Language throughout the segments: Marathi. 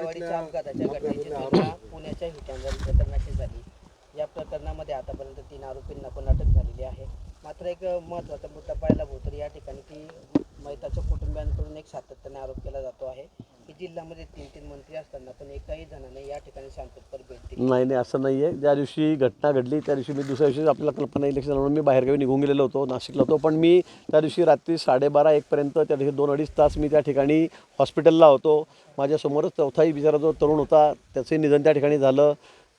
गाडीच्या अपघाताच्या घटनेची तुलना पुण्याच्या हिटँगल प्रकरणाशी झाली. या प्रकरणामध्ये आतापर्यंत तीन आरोपींना पण अटक झालेली आहे. मात्र एक महत्त्वाचा मुद्दा पाहायला तर या ठिकाणी की मैताच्या कुटुंबियांकडून एक सातत्याने आरोप केला जातो आहे. की जिल्ह्यामध्ये तीन तीन मंत्री असताना पण एकाही जणांना या ठिकाणी शांततपर भेट दिली. नाही नाही असं नाही आहे ज्या दिवशी घटना घडली त्या दिवशी मी दुसऱ्या दिवशी आपल्याला कल्पना इलेक्शन म्हणून मी बाहेरगावी निघून गेलेलो होतो नाशिकला होतो. पण मी त्या दिवशी रात्री साडेबारा एकपर्यंत त्या दिवशी दोन अडीच तास मी त्या ठिकाणी हॉस्पिटलला होतो. माझ्यासमोरच चौथाही बिचारा जो तरुण होता त्याचंही निधन त्या ठिकाणी झालं.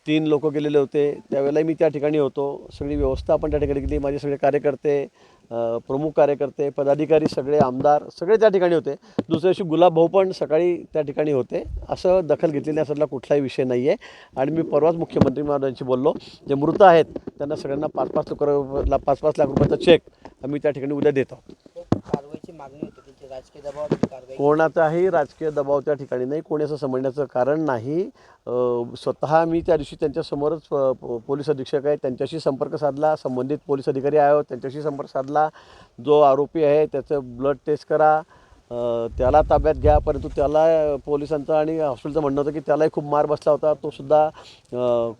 तीन लोक गेलेले होते. त्यावेळेला मी त्या ठिकाणी होतो. सगळी व्यवस्था आपण त्या ठिकाणी केली. माझे सगळे कार्यकर्ते प्रमुख कार्यकर्ते पदाधिकारी सगळे आमदार सगळे त्या ठिकाणी होते. दुसऱ्या दिवशी गुलाबभाऊ पण सकाळी त्या ठिकाणी होते. असं दखल घेतलेली असला कुठलाही विषय नाही आहे आणि मी परवाच मुख्यमंत्री महाराजांशी बोललो. जे मृत आहेत त्यांना सगळ्यांना पाच पाच लाख पाच पाच लाख रुपयाचा चेक आम्ही त्या ठिकाणी उद्या देतो. कारवाईची मागणी होती. राजकीय दबाव कोणाचाही राजकीय दबाव त्या ठिकाणी नाही. कोणी असं समजण्याचं कारण नाही. स्वतः मी त्या दिवशी त्यांच्यासमोरच प- पोलीस अधीक्षक आहे त्यांच्याशी संपर्क साधला. संबंधित पोलीस अधिकारी आहे त्यांच्याशी संपर्क साधला. जो आरोपी आहे त्याचं ब्लड टेस्ट करा. त्याला ताब्यात घ्या. परंतु त्याला पोलिसांचं आणि हॉस्पिटलचं म्हणणं होतं की त्यालाही खूप मार बसला होता. तो सुद्धा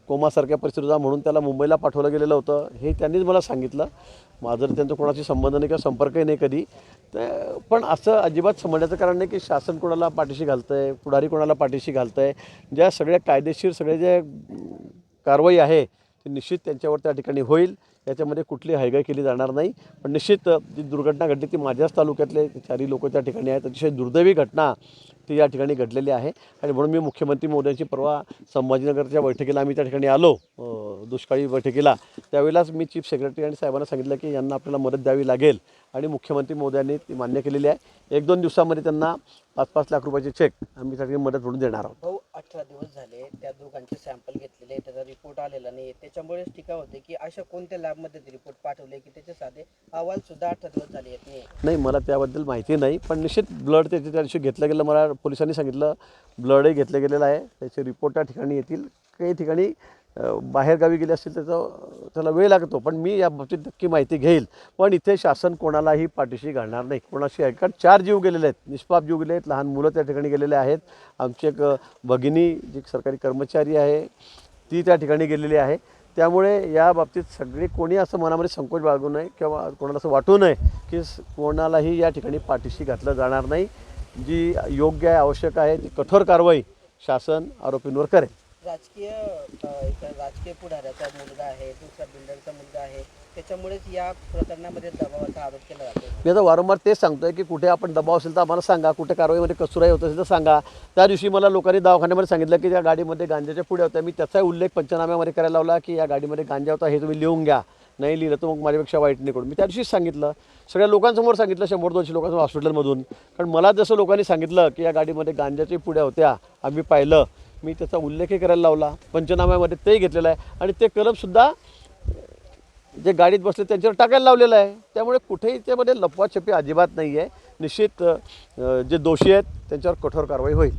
कोमासारख्या परिस्थितीत होता म्हणून त्याला मुंबईला पाठवलं गेलेलं होतं. हे त्यांनीच मला सांगितलं. माझं त्यांचा कोणाशी संबंध नाही किंवा संपर्कही नाही कधी तर पण असं अजिबात समजण्याचं कारण नाही की शासन कोणाला पाठीशी घालतं आहे पुढारी कोणाला पाठीशी घालतं आहे ज्या सगळ्या कायदेशीर सगळे जे कारवाई आहे ती निश्चित त्यांच्यावर त्या ठिकाणी होईल. याच्यामध्ये कुठली हायगाय केली जाणार नाही. पण निश्चित जी दुर्घटना घडली ती माझ्याच तालुक्यातले चारही लोक त्या ठिकाणी आहेत. अतिशय दुर्दैवी घटना ती या ठिकाणी घडलेली आहे. आणि म्हणून मी मुख्यमंत्री महोदयांची परवा संभाजीनगरच्या बैठकीला आम्ही त्या ठिकाणी आलो दुष्काळी बैठकीला. त्यावेळेलाच मी चीफ सेक्रेटरी आणि साहेबांना सांगितलं की यांना आपल्याला मदत द्यावी लागेल. आणि मुख्यमंत्री मोदयांनी ती मान्य केलेली आहे. एक दोन दिवसामध्ये त्यांना पाच पाच लाख रुपयाचे चेक आम्ही त्या ठिकाणी मदत म्हणून देणार आहोत. भाऊ अठरा दिवस झाले त्या दोघांचे सॅम्पल घेतलेले त्याचा रिपोर्ट आलेला नाही त्याच्यामुळेच टीका होते की अशा कोणत्या लॅबमध्ये ते रिपोर्ट पाठवले की त्याचे साधे अहवाल सुद्धा अठरा दिवस झाले येत नाही नाही मला त्याबद्दल माहिती नाही पण निश्चित ब्लड त्याचे त्या दिवशी घेतलं गेलं. मला पोलिसांनी सांगितलं ब्लडही घेतलं गेलेलं आहे. त्याचे रिपोर्ट त्या ठिकाणी येतील. काही ठिकाणी बाहेरगावी गेले असतील त्याचा त्याला वेळ लागतो. पण मी या बाबतीत नक्की माहिती घेईल. पण इथे शासन कोणालाही पाठीशी घालणार नाही. कोणाशी आहे? कारण चार जीव गेलेले आहेत. निष्पाप जीव गेले आहेत. लहान मुलं त्या ठिकाणी गेलेले आहेत. आमची एक भगिनी जी सरकारी कर्मचारी आहे ती त्या ठिकाणी गेलेली आहे. त्यामुळे या बाबतीत सगळे कोणी असं मनामध्ये संकोच बाळगू नये किंवा कोणाला असं वाटू नये की कोणालाही या ठिकाणी पाठीशी घातलं जाणार नाही. जी योग्य आहे आवश्यक आहे ती कठोर कारवाई शासन आरोपींवर करेल. राजकीय एक राजकीय पुढाऱ्याचा मुलगा आहे दुसरा बिल्डरचा मुलगा आहे त्याच्यामुळेच या प्रकरणामध्ये दबावाचा आरोप केला जातो. मी आता वारंवार तेच सांगतोय की कुठे आपण दबाव असेल तर आम्हाला सांगा कुठे कारवाईमध्ये कसूराई होत असेल तर सांगा. त्या दिवशी मला लोकांनी दवाखान्यामध्ये सांगितलं की त्या गाडीमध्ये गांजाच्या पुढे होत्या. मी त्याचाही उल्लेख पंचनाम्यामध्ये करायला लावला की या गाडीमध्ये गांजा होता हे तुम्ही लिहून घ्या. नाही लिहिलं तर मग माझ्यापेक्षा वाईट निकडून करून मी त्या दिवशीच सांगितलं सगळ्या लोकांसमोर सांगितलं शंभर दोनशे लोकांसमोर हॉस्पिटलमधून कारण मला जसं लोकांनी सांगितलं की या गाडीमध्ये गांजाच्या पुढ्या होत्या आम्ही पाहिलं. मी त्याचा उल्लेखही करायला लावला पंचनाम्यामध्ये तेही घेतलेलं आहे. आणि ते कलमसुद्धा जे गाडीत बसले त्यांच्यावर टाकायला लावलेलं आहे. त्यामुळे कुठेही त्यामध्ये लपवाछपी अजिबात नाही आहे निश्चित जे दोषी आहेत त्यांच्यावर कठोर कारवाई होईल.